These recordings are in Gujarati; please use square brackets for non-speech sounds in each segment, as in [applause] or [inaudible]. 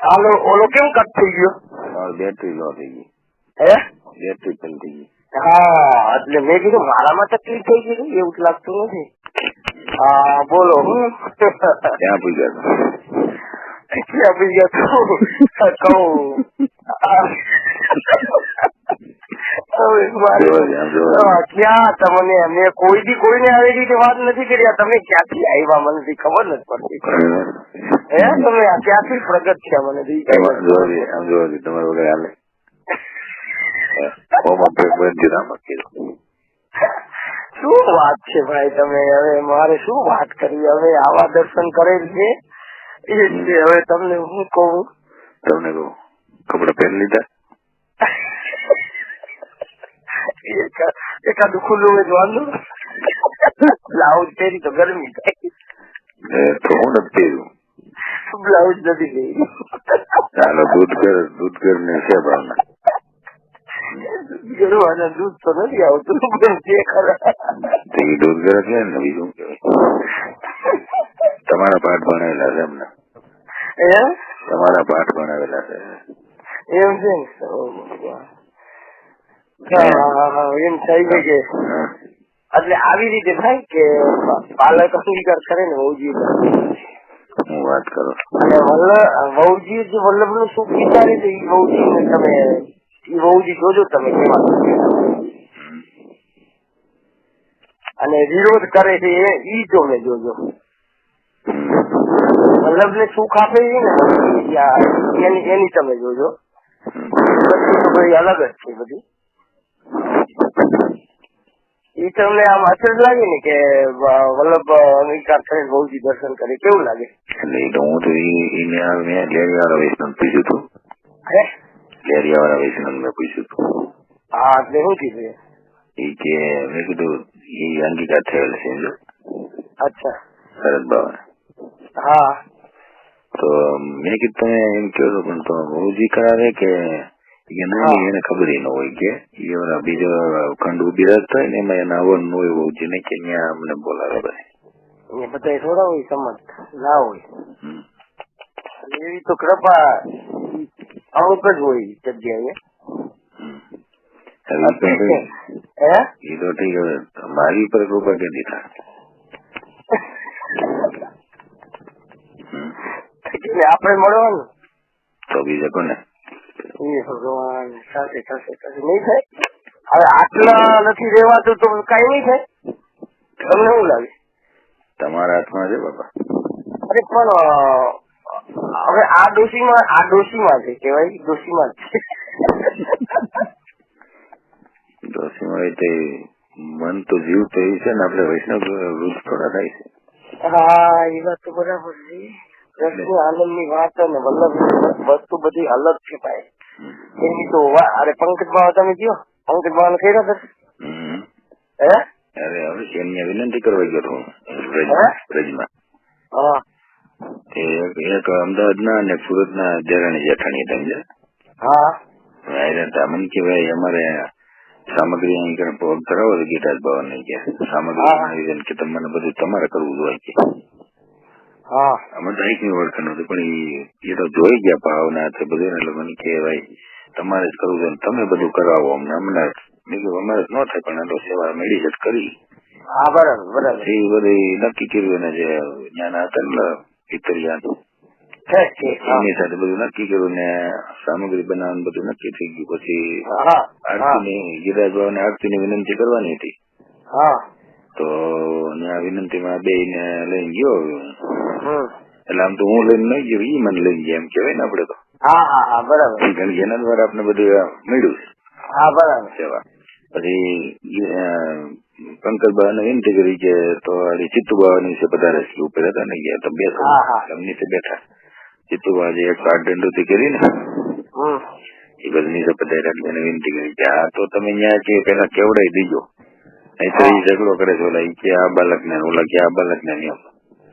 હાલો ઓલો કેમ કટ થઈ ગયો? મારી બેટરી લો થઈ ગઈ. હે? બેટરી પણ થઈ ગઈ. હા એટલે મેં કીધું મારામાં તકલીફ થઈ ગઈ એવું જ લાગતું નથી. હા બોલો. હું ક્યાં પૂછ્યા ક્યાં ગયા કહું [laughs] [laughs] આ. હવે મારે જોવા દે, આમ જોવા દે. હા, ક્યાં તમને મેં કોઈ બી કોઈને આવી રીતે વાત નથી કરી. તમે ક્યાંથી આવ્યા મને થી ખબર નથી પડતી. હે તમે ક્યાંથી પ્રગટ થયા મને તમારે વગર હાલે. શું વાત છે ભાઈ તમે? હવે મારે શું વાત કરી હવે આવા દર્શન કરેલ છે? એ હવે તમને હું કહું? તમને કહું કપડા પહેરી લીધા? એક- એકાદું ખુલ્લું હોય જોવાનું બ્લાઉઝ પહેરી તો ગરમી થાય તો હું નથી પહેર્યું બ્લાઉઝ નથી પહેર્યું ચાલો દૂધ ઘર દૂધ ઘર ને છે ભાવના ગરવાના દૂધ તો નથી આવતું પણ જે ખરા તો દૂધ કર એટલે ને બીજું તમારા પાઠ ભણાવેલા છે એમને તમારા પાઠ ભણાવેલા છે એમ છે ને ઓ ભગવાન. હા, હા, હા, એમ થઈ ગઈ કે એટલે આવી રીતે થાય કે પાલક અંગીકાર કરે ને વહુજી હું વાત કરો. અને વલ્લભ વહુજી જે વલ્લભનું સુખ વિચારે છે એ વહુજી ને તમે એ વહુજી જોજો તમે કેવા અને વિરોધ કરે છે એ ઈ જોને જોજો. વલ્લભ ને સુખ આપે છે ને એની તમે જોજો. બધી અલગ જ છે બધી. ઈ તમને આમ અસર લાગે ને કે વલ્લભ અંગીકાર કરીને બહુજી દર્શન કરે કેવું લાગે? એટલે એ તો હું તો આ મેં લેરિયાવાળા વૈષ્ણવ પૂછ્યું હતું લેરિયાવાળા વૈષ્ણવ મેં પૂછ્યું હતું હા એટલે શું કીધું ઈ કે મેં કીધું ઈ અંગીકાર થયેલ છે અચ્છા. શરદ બાબા હા. તો મેં કીધું તમે એમ કહો છો પણ તો બહુજી કરાવે કે ઈ કે ના હા. એને ખબર ન હોય કે ઓલા બીજો ખંડ ઊભી રહેતો હોય ને એમાં એને આવવાનું ન હોય બહુજી ને કે ત્યાં અમને બોલાવે ભાઈ એ બધા થોડા હોય સમજ ના હોય એવી તો કૃપા અમુક જ હોય જગ્યાએ હવે તો ઠીક. મારી ઉપર કૃપા ક્યાંથી થાય આપણે મળવાનું તો બીજે કોને એ ભગવાન સાથે થશે થશે નહીં થાય? હવે આટલા નથી રેવાતું તો કઈ નહીં થાય? તમને શું લાગે? તમારા હાથમાં છે બાપા. અરે પણ હવે આ ડોશીમાં આ ડોશીમાં છે કેવાય ડોશીમાં છે. એ તે મન તો જીવ તો એ છે ને આપણે વૈષ્ણવ વૃદ્ધ થોડા થાય છે. હા એ વાત તો બરાબર છે. આનંદની વાત અને વલ્લભ વસ્તુ બધી અલગ છે ભાઈ. એની તો અરે પંકજ બાવા તમે કયો પંકજ બાવા ને કર્યા હે અરે હવે એમને વિનંતી કરવા ગયો હતો હું, બ્રજમાં હા એક એક અમદાવાદના અને સુરતના દેરાણી જેઠાણી તમે હા મને કે ભાઈ અમારે સામગ્રી અહીં કણે પગ કરાવો તો ગીતાજ ભવન કે સામગ્રી કે તમને બધું તમારે કરવું જોઈએ કે હા અમે તો ની ઓળખાણ હતું પણ એ તો જોઈ ગયા ભાવના બધું એટલે મને કે ભાઈ તમારે જ કરવું છે તમે બધું કરાવો અમને. અમને મેં કીધું અમારે ન થાય પણ આ તો સેવા મેળી જ કરી. હા બરાબર બરાબર. એ બધી નક્કી કર્યું ને જે જ્ઞાન હતા ને પિતરિયા. એની સાથે બધું નક્કી કર્યું ને સામગ્રી બનાવવાનું બધું નક્કી થઈ ગયું. પછી આરતીની ગિરાજ બાબાને આરતીની વિનંતી કરવાની હતી. હા. તો ત્યાં વિનંતીમાં બે ને લઈને ગયો. એટલે આમ તો હું લઈને નહીં ગયો ઈ મને લઈને ગયા એમ કેવાય ને આપડે તો. હા હા હા બરાબર. કારણ કે એના દ્વારા આપણે બધું મળ્યું છે. હા બરાબર. સેવા. પછી પંકજ બાબાને વિનંતી કરી કે તો ચિત્તુ બાબાની વિશે પધારે છે ઉપર હતા ને ગયા તો બેઠા હા, હા. એમ બેઠા. ચિત્તુ બાબા જે એક આઠ દંડોથી કરી ને એ બધી નીચે પધાર્યા એને વિનંતી કરી કે આ તો તમે ત્યાં કે પેલા કેવડાઈ દીજો. નહીં તો એ ઝઘડો કરે છે ઓલા કે આ બાલક ને ઓલા કે આ બાલક ને નિયમ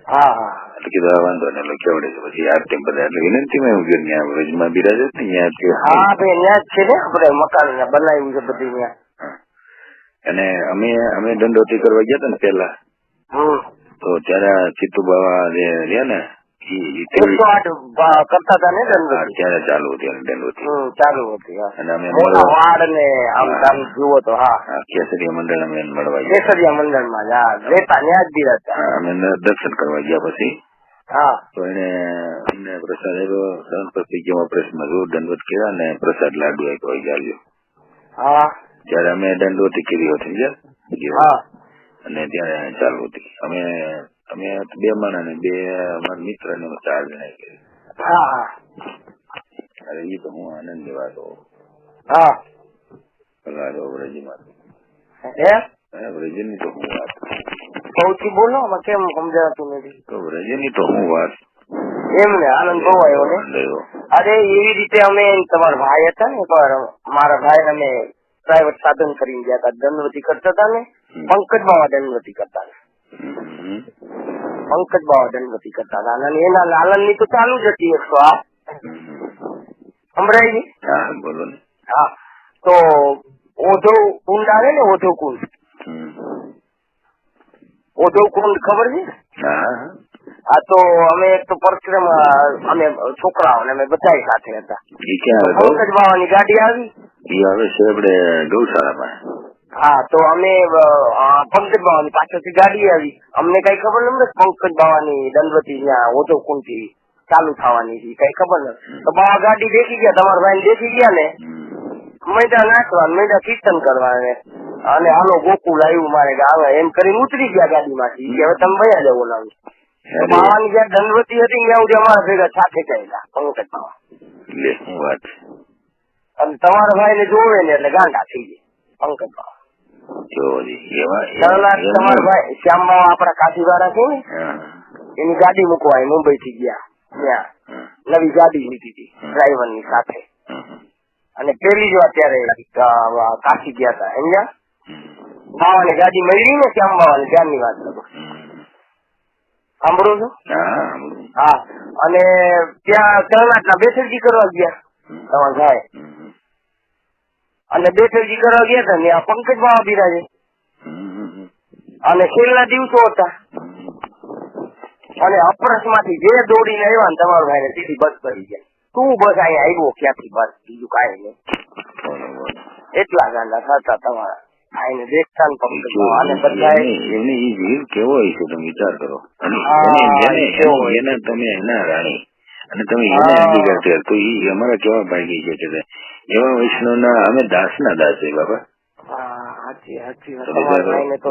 એટલે કીધું આ વાંધો ને એટલે કેવડે છે? પછી ટીમ બધા? એટલે વિનંતીમાં એવું કર્યું ત્યાં વ્રજમાં બિરાજે ને ત્યાં હા ભાઈ ત્યાં જ છે ને આપણે મકાન બનાવ્યું છે બધી ત્યાં. અને અમે અમે દંડોતી કરવા ગયા હતા ને પેલા તો ત્યારે આ ચિત્તુ બાવા જે રહ્યા ને કરતા હતા ને હા, ચાલુ હતી અને દંડવતી હમ ચાલુ હતી અને અમે વાડ ને આમ આમ જુઓ તો હા હા, કેસરીયા મંડળ અમે મળવા કેસરિયા મંડળમાં રહેતા ન્યા જ બિરાજતા અમે દર્શન કરવા ગયા પછી હા તો એને અમને પ્રસાદ સહન પ્રતિજ્ઞામાં પ્રશ્ન જો દંડવત કર્યા ને પ્રસાદ લાડુ આપ્યો ચાલ્યો હા ત્યારે અમે દંડવતી કરી હતી હા અને ત્યારે ચાલુ હતી અમે અમે બે માણસ ને બે અમારા મિત્ર ને ચાર જણા હા અરે એ તો હું આનંદ લેવા તો હા હે? હે, વ્રજની તો હું વાત. સૌથી બોલો આમાં કેમ સમજાતું નથી? તો વ્રજની તો હું વાત. એમ ને આનંદ બહુ આવ્યો ને? અરે એવી રીતે અમે તમારા ભાઈ હતા ને એકવાર મારા ભાઈ અમે પ્રાઇવેટ સાધન કરીને ગયા હતા. દંડવતી કરતા હતા ને પંકજ મામા દંડવતી કરતા હતા. હમ. પંકજ બાવા દંડવતી કરતા હતા. અને એના લાલનની તો ચાલુ જ હતી એકસો આ. સંભળાય હા બોલો ને. હા. તો ઓધો કુંડ આવે ને ઓધો કુંડ. ઓધો કુંડ ખબર છે? હા તો અમે એક તો પરિક્રમા અમે છોકરાઓ અમે બધા સાથે હતા. પંકજ બાવાની ગાડી આવી. એ આવે છે આપડે ગૌશાળામાં. હા તો અમે પંકજ બાવાની પાછળથી ગાડી આવી. અમને કઈ ખબર નથી પંકજ બાવાની દંડવતી ત્યાં કુંડથી ચાલુ થવાની હતી. કઈ ખબર નથી તો બાવા ગાડી દેખી ગયા તમારા ભાઈ દેખી ગયા ને. મેડા નાખવા મેડા કીર્તન કરવા ને અને હાલો ગોકુલ આવ્યું મારે આવે એમ કરીને ઉતરી ગયા ગાડી માંથી હવે તમે ભયા જાવ ઓલાવી બાવાની જ્યાં દંડવતી હતી ત્યાં સુધી અમારા ભેગા સાથે ગયેલા પંકજ બાવા વાત અને તમારા ભાઈ ને જોવે ને એટલે ગાંડા થઈ જાય પંકજ બાવા જો જી, એવા તરણાટ એવા- તમારા ભાઈ શ્યામ બાવા આપણા કાશીવાળા છે ને? એની ગાડી મૂકવા મુંબઈ થી ગયા. ત્યાં. નવી ગાડી લીધી હતી ડ્રાઈવરની સાથે. અને પેલી જો અત્યારે કાશી ગયા હતા સમજ્યા? હમ, બાવાની ગાડી મળી ને શ્યામ બાવાની ત્યારની વાત કરું. સાંભળો છો? હા અને ત્યાં તરણાટના બેસરજી કરવા ગયા તમારા હમ, અને બેસરજી કરવા ગયા હતા ને આ પંકજ બાવા બિરાજે અને છેલ્લા દિવસો હતા. અને અપરસમાંથી જે દોડીને આવ્યા ને તમારો ભાઈ સીધી બસ કરી ગયા. તું બસ અહીંયા આવ્યો ક્યાંથી બસ? બીજું કાંઈ નહીં. એટલા ગાંડા થતા તમારા. આઈને દેખતા ને પંકજ અને બધા એમને- એમને જીવ કેવો હોય છે તમે વિચાર કરો. અને એને- તમે એના રાણી. અને તમે એને. અંગીકાર કર્યા તો એ અમારા કેવા ભાગી છે કે એવા વૈષ્ણવના અમે દાસના દાસ છે બાબા સાચી સાચી વાત. તો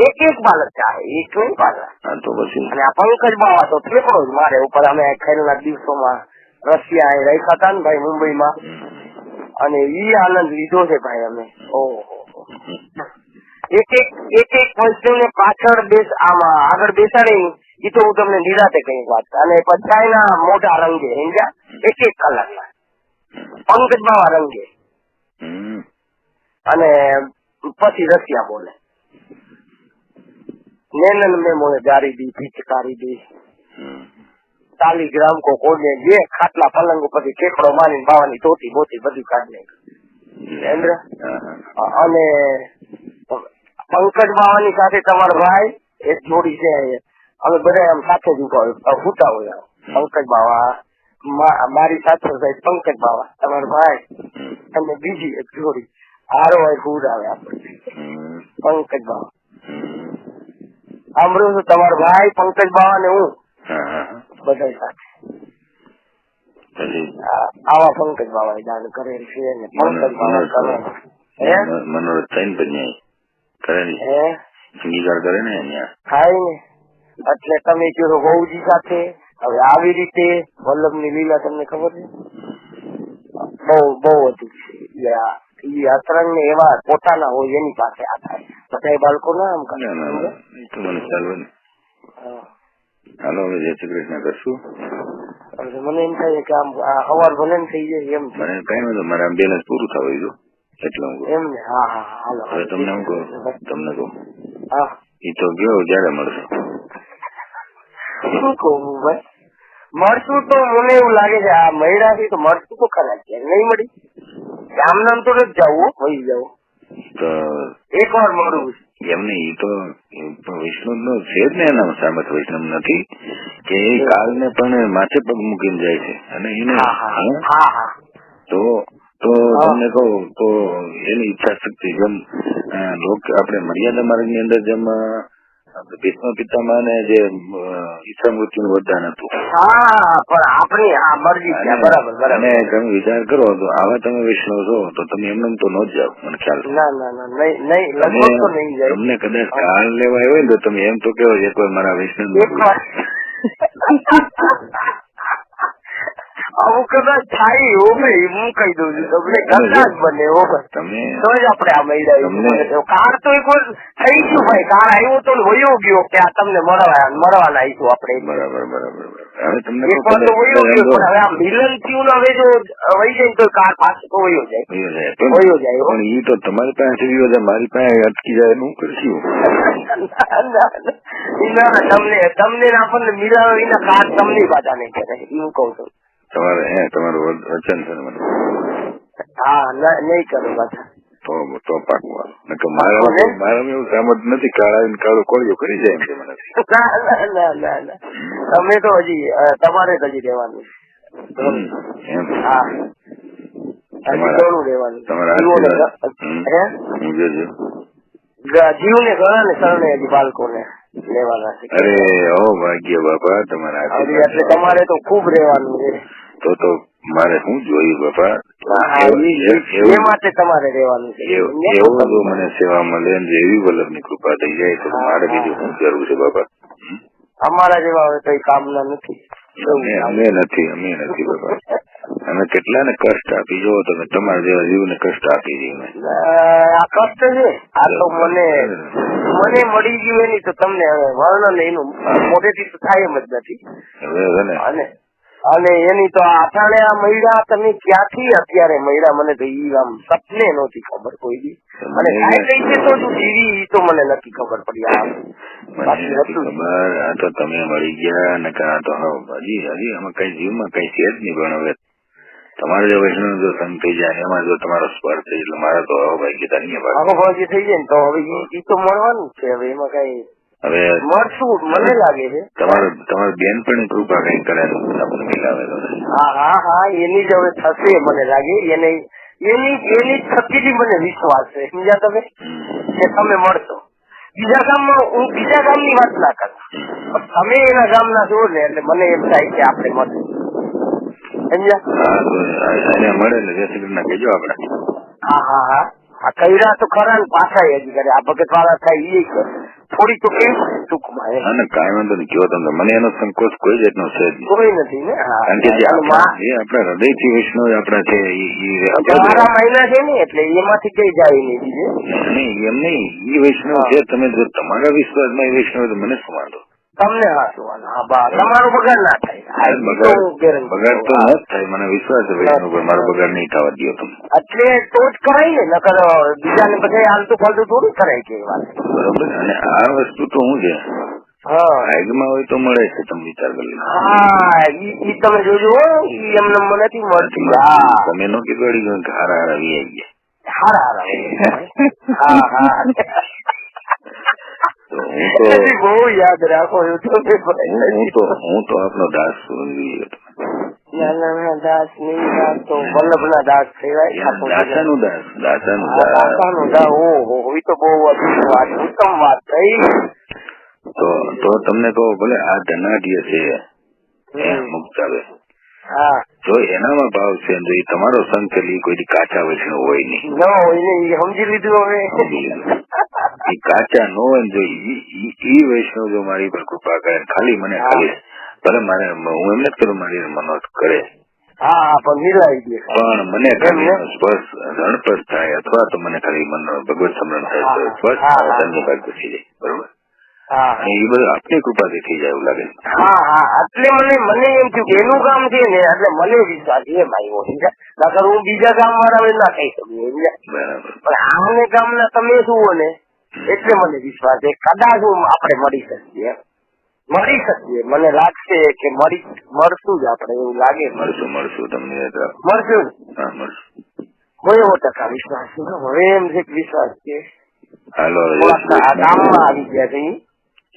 એક એક બાલક ચાહે એક નહીં પાછા તો પછી અને આ પંકજ બાવા તો ઠેકડો જ મારે ઉપર અમે ખેલના દિવસોમાં રશિયા એ રહ્યા હતા ને ભાઈ મુંબઈમાં અને ઈ આનંદ લીધો છે ભાઈ અમે ઓહો એક એક એક એક વસ્તુને પાછળ બેસ આમાં આગળ બેસાડે એ તો હું તમને નિરાતે કઈ વાત અને પછાઈના મોટા રંગે સમજ્યા એક એક કલાકના પંકજ બાવા રંગે અને પછી રશિયા બોલે. નૈનન મેં મોને જારી દી પિચકારી દી. તાલીગ્રામ કો કોને જે ખાટલા પલંગ ઉપરથી ઠેકડો મારીને બાવાની ટોટી બોટી બધું કાઢી નાખ્યું અને પંકજ બાવાની સાથે તમારો ભાઈ એક જોડી છે. અમે બધા આમ સાથે જ ઊભા હોય. અ, હોય પંકજ બાવા મારી સાથે ભાઈ પંકજ બાવા તમારો ભાઈ. અને બીજી એક જોડી. હારો હોય ફૂડ આવે આપણે પંકજ બાવા. સાંભળ્યું છું તમારો ભાઈ પંકજ બાવા ને હું. બધા સાથે. આવા પંકજ બાવા દાન કરેલ છે ને પંકજ બાવા કરે મનોરથ થઈને પછી અહીં કરે ને હે? અંગીકાર કરે ને અહીંયા? થાય ને. એટલે તમે કીધું વહુજી સાથે હવે આવી રીતે વલ્લભની લીલા તમને ખબર છે? બહુ બહુ હતું છે. ઈ અતરંગ ને એવા પોતાના હોય એની પાસે આ થાય. બધા બાળકો ના આમ કરે મને ખ્યાલ ને. હાલો હવે જય શ્રી કૃષ્ણ કરશું. મને એમ થાય કે આમ હવાર ભલે થઈ જાય એમ. મને કઈ નતું મારે આમ બેલેન્સ પૂરું થવા દીધું. એટલે હું એમ ને? હા હા હાલો. હવે તમને હું કહું? તમને કહું? હા. એ તો ગયો જયારે મળશે. શું કહું ભાઈ? મળશું તો મને એવું લાગે છે આ મહિલા થી તો મળશું તો ખરા છે. નહીં મળી? આમ નામ તો નથી જવું વહી જવું તો એક વાર મળવું છે. એમને એ તો વિષ્ણુ નો છે જ ને એના સામત વૈષ્ણવ નથી કે એ કાલને પણ માથે પગ મૂકીને જાય છે. અને એને તો તો. તમને કહું તો એની ઈચ્છા શક્તિ જેમ લોક આપણે મર્યાદા માર્ગની અંદર જેમ ભીષ્મ પિતામહ ને જે ઈચ્છા મૃત્યુ વરદાન હતું. પણ આપણે આ મરજી છે. બરાબર બરાબર. અને તમે વિચાર કરો તો આવા તમે વૈષ્ણવ છો તો તમે એમને તો ન જ જાઓ મને ખ્યાલ ના ના ના નહીં નહીં તમને કદાચ કાલ લેવા આવ્યો ને તો તમે એમ તો કેવો એક વાર મારા વૈષ્ણવ [laughs] આવું કદાચ થાય એવું ભાઈ હું કહી દઉં છું તમને કદાચ બને એવો તમે તો જ આપણે આ મહિલા કાર તો એક વાર થઈ ગયું ભાઈ. કાર આવ્યો તો વયો ગયો કે આ તમને મળવા મળવાના આવીશું આપણે. બરાબર બરાબર હવે તમને એક વાર તો વયો ગયો પણ હવે આ મિલન થયું હવે જો વહી જાય તો કાર પાછો તો વયો જાય. વયો જાય. પણ-. પણ તો તમારી પાસે મારી પાસે અટકી જાય હું કરશું? તમને તમને આપણને મિલાવે વિના કાર તમને પાછા નહીં કરે. હું કઉ છું. તમારે હે તમારું વચન છે ને મને હા ના, નહીં કરું પાછા. તો તો પાકું ને? મારા એવું સામત નથી કાળા ને કાળો કોળિયો કરી જાય એમ મને. ના ના ના ના ના. તમે તો હજી તમારે જ હજી રહેવાનું. એમ. હા. જીવોને ઘણા ને શરણે હજી બાળકોને લેવાના છે. અરે ઓ ભાગ્ય બાપા તમારા તમારે તો ખૂબ રહેવાનું છે. તો તો મારે શું જોયું બાપા? એ માટે તમારે રહેવાનું છે. એવું જો મને સેવા મળે ને એવી વલ્લભની કૃપા થઈ જાય તો મારે બીજું શું કરવું છે બાપા? અમારા જેવા હવે કઈ કામના નથી. અમે નથી અમે નથી બાપા. અમે કેટલા ને કષ્ટ આપી જો તમે તમારા જેવા જીવ ને કષ્ટ આપી અમે. આ કષ્ટ છે. આ તો મને મને મળી ગયું એની તો તમને હવે વર્ણન એનું મોઢેથી તો થાય એમ જ નથી. હવે ને. અને અને એની તો આઠાણે આ મહિલા તમે ક્યાંથી અત્યારે મહિલા મને તો ઈ આમ સપને નહોતી ખબર કોઈ દી. અને કઈ છે તો શું જીવી ઈ તો મને નથી ખબર પડી આ. ખબર. આ તો તમે મળી ગયા ને કા તો હા હજી હજી આમાં કઈ જીવમાં કઈ છે જ નહીં પણ હવે તમારે જો વૈષ્ણવ જો સંગ થઈ જાય એમાં જો તમારો સ્પર્શ થઈ એટલે મારા તો હવે ભાઈ ગીતા નહીં થઈ જાય ને તો હવે ઈ ઈ તો મળવાનું જ છે. હવે એમાં કઈ હવે મને લાગે છે. તમારે તમારે બેન પણ કૃપા કઈ કરે આપણને મિલાવે હા હા હા એની જ હવે થશે મને લાગે. એને એની એની થકીથી મને વિશ્વાસ છે. સમજ્યા તમે? કે તમે મળશો. બીજા ગામમાં હું બીજા ગામની વાત ના કરું. તમે એના ગામના છો ને એટલે મને એમ થાય કે આપણે મળશું સમજ્યા? મળે ને જય શ્રી કૃષ્ણ કહેજો આપણે હા હા હા. આ કૈરા તો ખરા ને પાછા હજી કરે. આ ભગત વાળા થાય એ થોડી તો કેવી ટૂંકમાં. હા ને કાંઈ વાંધો નહીં. કયો તમને મને એનો સંકોચ કોઈ જાતનો છે જ કોઈ નથી ને? કારણ કે જે આપણા હૃદયથી વિષ્ણુ આપણા છે તમારા મહિના છે ને એટલે એમાંથી કઈ જાય નહીં બીજે. નહીં એમ નહીં. એ વૈષ્ણવ છે તમે જો તમારા વિશ્વાસમાં એ વૈષ્ણવ તો મને શું વાંધો? તમને હા જોવાનું તમારો બગાડ ના થાય. તો બગાડ તો ન થાય મને વિશ્વાસ છે વૈષ્ણવ પર મારો બગાડ નહીં થવા દો તમે. એટલે તો જ કરાય ને નકર બીજાને બધા હાલતું ફાલતું થોડું કરાય છે બરોબર અને આ વસ્તુ તો હું છે? હા. ભાગમાં હોય તો મળે છે તમે વિચાર કરી હા ઈ ઈ તમે જોજો ઈ એમને મને નથી મળતી. તમે નો કીધું હારા હારા વી આવી ગયા. હારા હારા હા હા. બહુ યાદ રાખો છો તમે હું હું તો હું તો આપનો દાસ છું દાસ નહીં દાસ તો વલ્લભ ના દાસ કહેવાય દાસાનું દાસ દાસાનું દાસાનું દાસ. ઓહો ઈ તો બહુ વાત ઉત્તમ વાત થઈ તો તો તમને કહો ભલે આ ધનાઢ્ય છે એ હમ. હા. જો એનામાં ભાવ છે જો તમારો સંગ કરી કોઈ કાચા વૈષ્ણવ હોય નહીં. ના હોય ને સમજી લીધું હવે એ કાચા નો જોઈએ એ જો ઈ ઈ- ઈ વૈષ્ણવ જો મારી પર કૃપા કરે ખાલી મને ખાલી ભલે મારે હું એમ નથી કરું મારી મનોજ કરે. પણ મને ખાલી સ્પર્શ રણપર્શ થાય અથવા તો મને ખાલી મન ભગવત સમરણ થાય સ્પર્શ. ધન્ય ભાગ થઈ જાય બરોબર? એ બધું આપની કૃપાથી થઈ જાય એવું લાગે હા હા એટલે મને મને એમ થયું કે એનું કામ છે ને એટલે મને વિશ્વાસ એમ આવ્યો નકર હું બીજા ગામ વાળા ના કહી શકું બરાબર. પણ આમને ગામના તમે શું ને? એટલે મને વિશ્વાસ છે. કદાચ હું આપણે મળી શકીએ. એમ. મળી શકીએ. મને લાગશે કે મળી મળશું જ આપણે. એવું લાગે. મને. મળશું મળશું તમને યાદ રાખો. મળશું ને? હા મળશું નેવો ટકા વિશ્વાસ છે? હો. હવે એમ છે કે વિશ્વાસ છે. હાલો જય શ્રી થોડાક આ કૃષ્ણ. ગામમાં આવી ગયા છે. ઈ.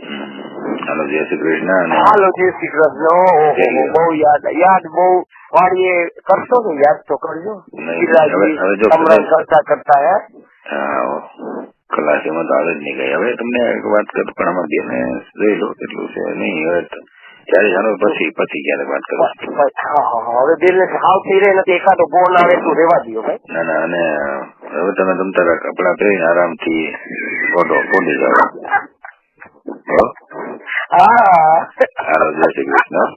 હમ. હાલો જય શ્રી કૃષ્ણ. અને હાલો જય શ્રી કૃષ્ણ. ઓહો બહુ યાદ યાદ બહુ વાળીએ કરશો ને યાદ તો કરજો? નહીં, બિરાજી હવે- હવે જો સમરણ કદાચ- કરતા કરતા હે. હા, ખલાસીમાં તો આવે જ નહીં ગઈ. હવે તમને એક વાત કરું પણ આમાં બેને રહી લો કેટલું છે નહીં. હવે ત્યારે જાણો પછી પછી ક્યારે વાત કરો? હા હા હા હવે દિલ ને હાવ થઈ રહે નથી. એકાદો ફોન આવે તો રેવા દો ભાઈ. ના ના અને હવે તમે તમ તારા કપડા પહેરીને આરામથી ફોટો ફોટી જાઓ. જય શ્રી કૃષ્ણ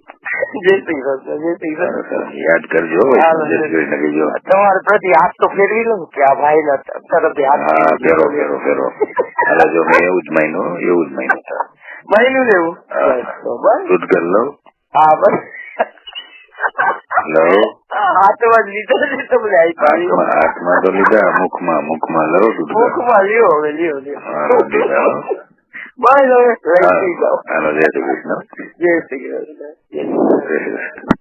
જય શ્રી કૃષ્ણ જય શ્રી કૃષ્ણ યાદ કરજો જય શ્રી કૃષ્ણ કહેજો તમારે પ્રતિ હાથ તો ફેરવી લઉં કે આ ભાઈ ના તરફથી હાથ ફેરો ફેરો ફેરો અરે જો મેં એવું જ માન્યું એવું જ માન્યું. માન્યું લેવું દૂધ કર લઉં હા બસ. હેલો હાથમાં લીધો છે તમને હાથમાં તો લીધા મુખમાં મુખમાં. લો મુખમાં લ્યો હવે લ્યો લ્યો. Bye, Lord. Right uh, you go. Ano, there we go. Yes, yes. Yes, yes.